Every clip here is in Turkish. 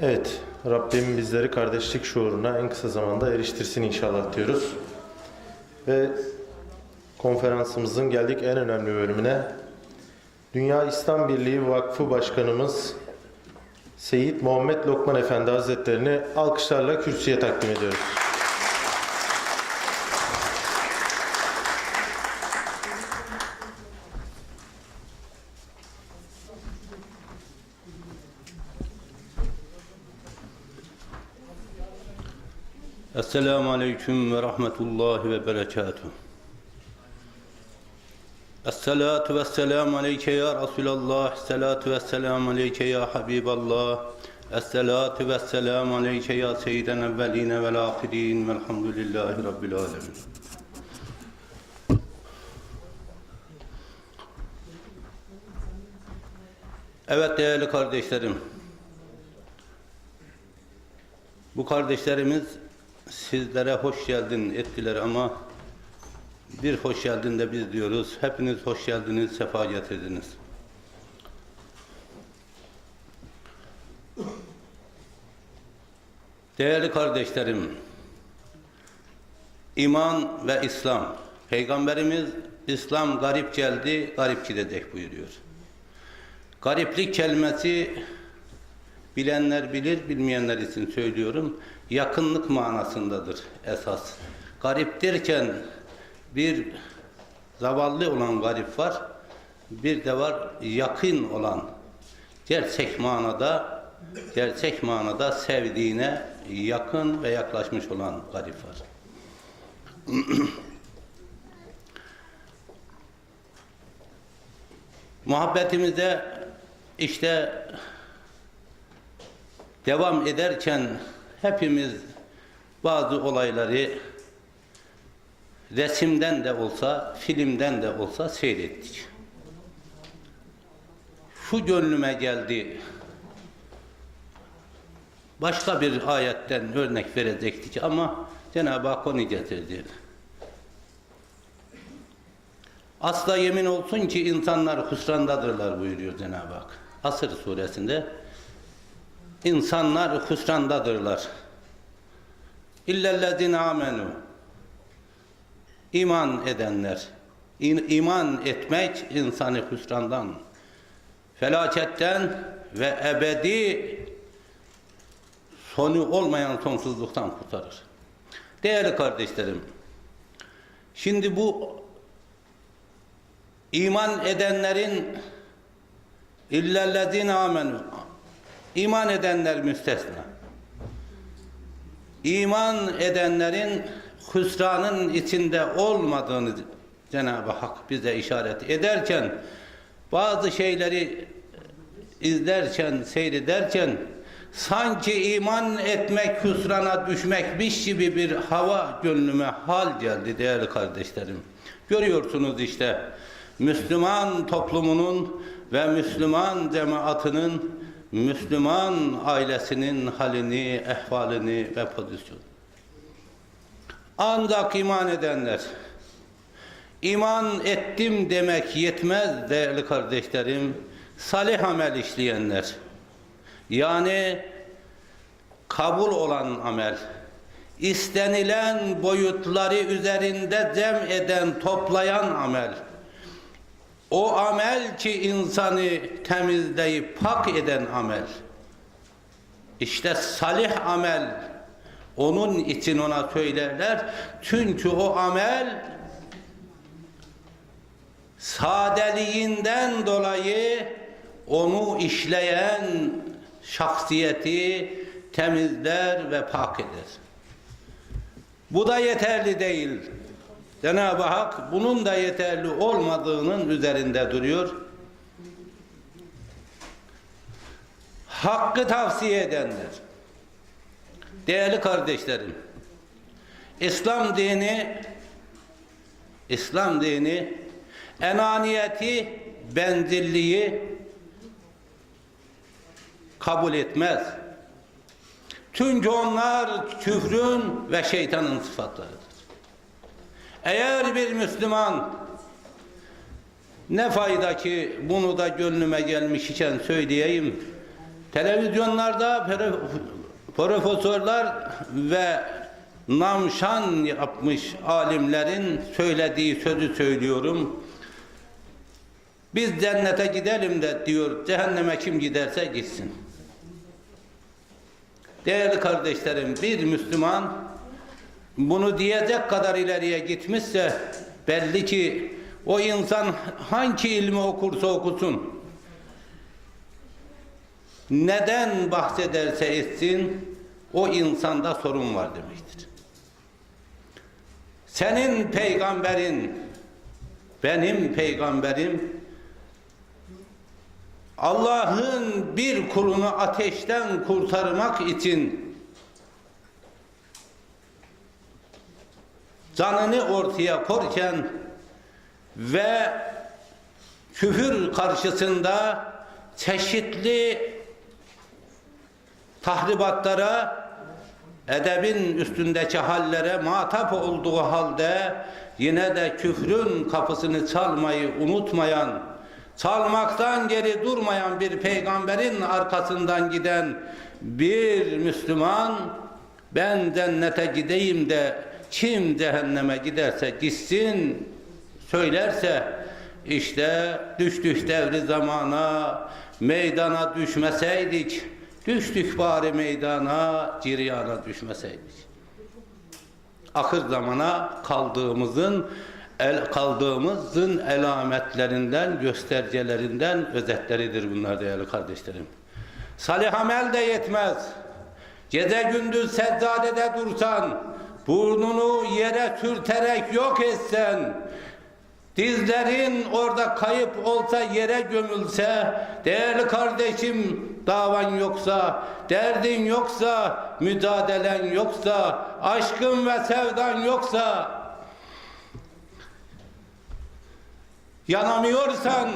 Evet, Rabbim bizleri kardeşlik şuuruna en kısa zamanda eriştirsin inşallah diyoruz. Ve konferansımızın geldik en önemli bölümüne. Dünya İslam Birliği Vakfı Başkanımız Seyit Muhammed Lokman Efendi Hazretlerini alkışlarla kürsüye takdim ediyoruz. Esselamu Aleyküm ve Rahmetullahi ve Berekatuhu. Esselatu ve selamu aleyke ya Resulallah. Esselatu ve selamu aleyke ya Habiballah. Esselatu ve selamu aleyke ya Seyyiden evveline vel ahirin. Velhamdülillahi Rabbil alemin. Evet değerli kardeşlerim. Bu kardeşlerimiz sizlere hoş geldin ettiler ama bir hoş geldin de biz diyoruz. Hepiniz hoş geldiniz, sefa getirdiniz. Değerli kardeşlerim, iman ve İslam. Peygamberimiz İslam garip geldi, garip gidecek buyuruyor. Gariplik kelimesi bilenler bilir, bilmeyenler için söylüyorum. Yakınlık manasındadır esas. Garip derken bir zavallı olan garip var. Bir de var yakın olan. Gerçek manada gerçek manada sevdiğine yakın ve yaklaşmış olan garip var. Muhabbetimizde işte devam ederken hepimiz bazı olayları resimden de olsa, filmden de olsa seyrettik. Şu gönlüme geldi. Başka bir ayetten örnek verecektik ama Cenab-ı Hak onu getirdi. Asla yemin olsun ki insanlar husrandadırlar buyuruyor Cenab-ı Hak. Asır suresinde insanlar husrandadırlar. İllellezine amenu iman edenler. İman etmek insanı hüsrandan, felaketten ve ebedi sonu olmayan sonsuzluktan kurtarır. Değerli kardeşlerim, şimdi bu iman edenlerin illellezine amenu iman edenler müstesna. İman edenlerin hüsranın içinde olmadığını Cenab-ı Hak bize işaret ederken bazı şeyleri izlerken, seyrederken sanki iman etmek, hüsrana düşmekmiş gibi bir hava gönlüme hal geldi değerli kardeşlerim. Görüyorsunuz işte Müslüman toplumunun ve Müslüman cemaatinin, Müslüman ailesinin halini, ehvalini ve pozisyonu. Ancak iman edenler, iman ettim demek yetmez değerli kardeşlerim, salih amel işleyenler, yani kabul olan amel, istenilen boyutları üzerinde cem eden, toplayan amel, o amel ki insanı temizleyip pak eden amel, işte salih amel, onun için ona söylerler. Çünkü o amel sadeliğinden dolayı onu işleyen şahsiyeti temizler ve pak eder. Bu da yeterli değil. Cenab-ı Hak bunun da yeterli olmadığının üzerinde duruyor. Hakkı tavsiye edenler. Değerli kardeşlerim, İslam dini İslam dini enaniyeti, bencilliği kabul etmez. Çünkü onlar küfrün ve şeytanın sıfatlarıdır. Eğer bir Müslüman ne fayda ki bunu da gönlüme gelmiş iken söyleyeyim. televizyonlarda profesörler ve namşan yapmış alimlerin söylediği sözü söylüyorum. Biz cennete gidelim de diyor, cehenneme kim giderse gitsin. Değerli kardeşlerim, bir Müslüman bunu diyecek kadar ileriye gitmişse belli ki o insan hangi ilmi okursa okusun, neden bahsederse etsin, o insanda sorun var demektir. Senin peygamberin, benim peygamberim, Allah'ın bir kulunu ateşten kurtarmak için canını ortaya korken ve küfür karşısında çeşitli tahribatlara, edebin üstündeki hallere matap olduğu halde yine de küfrün kapısını çalmayı unutmayan, çalmaktan geri durmayan bir peygamberin arkasından giden bir Müslüman ben cennete gideyim de kim cehenneme giderse gitsin söylerse işte düştük devri zamana meydana düşmeseydik düştük bari meydana ciryana düşmeseydik ahır zamana kaldığımızın el kaldığımızın elametlerinden, göstergelerinden özetleridir bunlar değerli kardeşlerim. Salih amel de yetmez. Gece gündüz seccadede dursan, burnunu yere sürterek yok etsen, dizlerin orada kayıp olsa yere gömülse, değerli kardeşim davan yoksa, derdin yoksa, mücadelen yoksa, aşkın ve sevdan yoksa, yanamıyorsan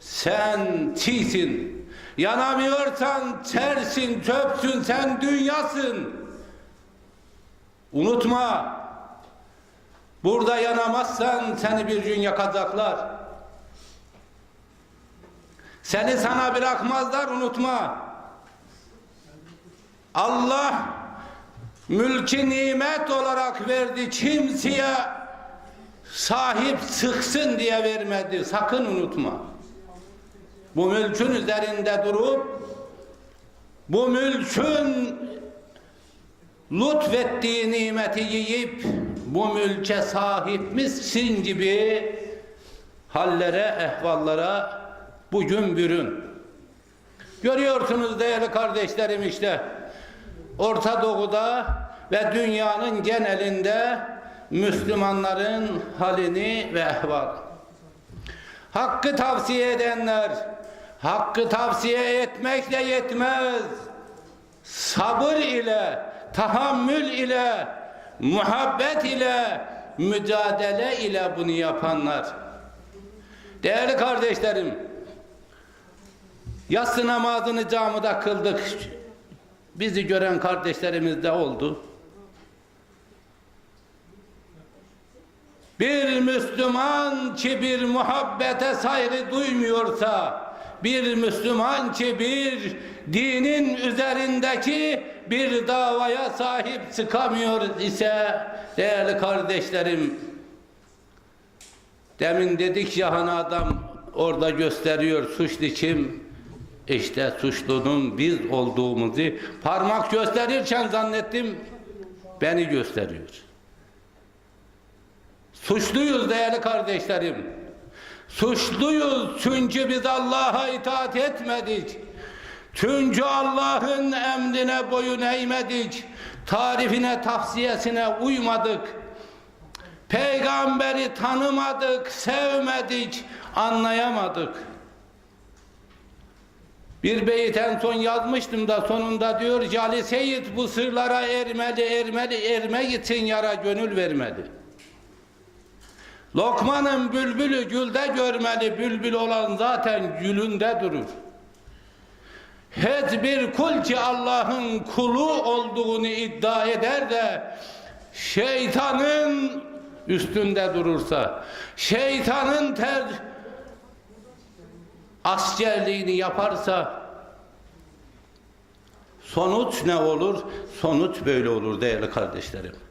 sen çiğsin. Yanamıyorsan tersin, çöpsün, sen dünyasın. Unutma. Burada yanamazsan seni bir gün yakacaklar. Seni sana bırakmazlar unutma. Allah mülki nimet olarak verdi kimseye sahip sıksın diye vermedi. Sakın unutma. Bu mülkün üzerinde durup bu mülkün lütfettiği nimeti yiyip bu mülke sahipmişsin gibi hallere, ehvallara bugün bürün. Görüyorsunuz değerli kardeşlerim işte Orta Doğu'da ve dünyanın genelinde Müslümanların halini ve ehval. Hakkı tavsiye edenler, hakkı tavsiye etmekle yetmez. Sabır ile, tahammül ile, muhabbet ile, mücadele ile bunu yapanlar. Değerli kardeşlerim, yatsı namazını camide kıldık. Bizi gören kardeşlerimiz de oldu. Bir Müslüman ki bir muhabbete saygı duymuyorsa, bir Müslüman ki bir dinin üzerindeki bir davaya sahip çıkamıyor ise değerli kardeşlerim demin dedik ya hani adam orada gösteriyor suçlu kim işte suçlunun biz olduğumuzu parmak gösterirken zannettim beni gösteriyor. Suçluyuz değerli kardeşlerim. Suçluyuz çünkü biz Allah'a itaat etmedik. Çünkü Allah'ın emrine boyun eğmedik. Tarifine, tavsiyesine uymadık. Peygamberi tanımadık, sevmedik, anlayamadık. Bir beyit en son yazmıştım da sonunda diyor ki Ali Seyit bu sırlara ermeli, ermeli, ermek için yara gönül vermedi. Lokmanın bülbülü gülde görmeli, bülbül olan zaten gülünde durur. Hiç bir kul ki Allah'ın kulu olduğunu iddia eder de şeytanın üstünde durursa, şeytanın ter askerliğini yaparsa Sonuç ne olur? Sonuç böyle olur değerli kardeşlerim.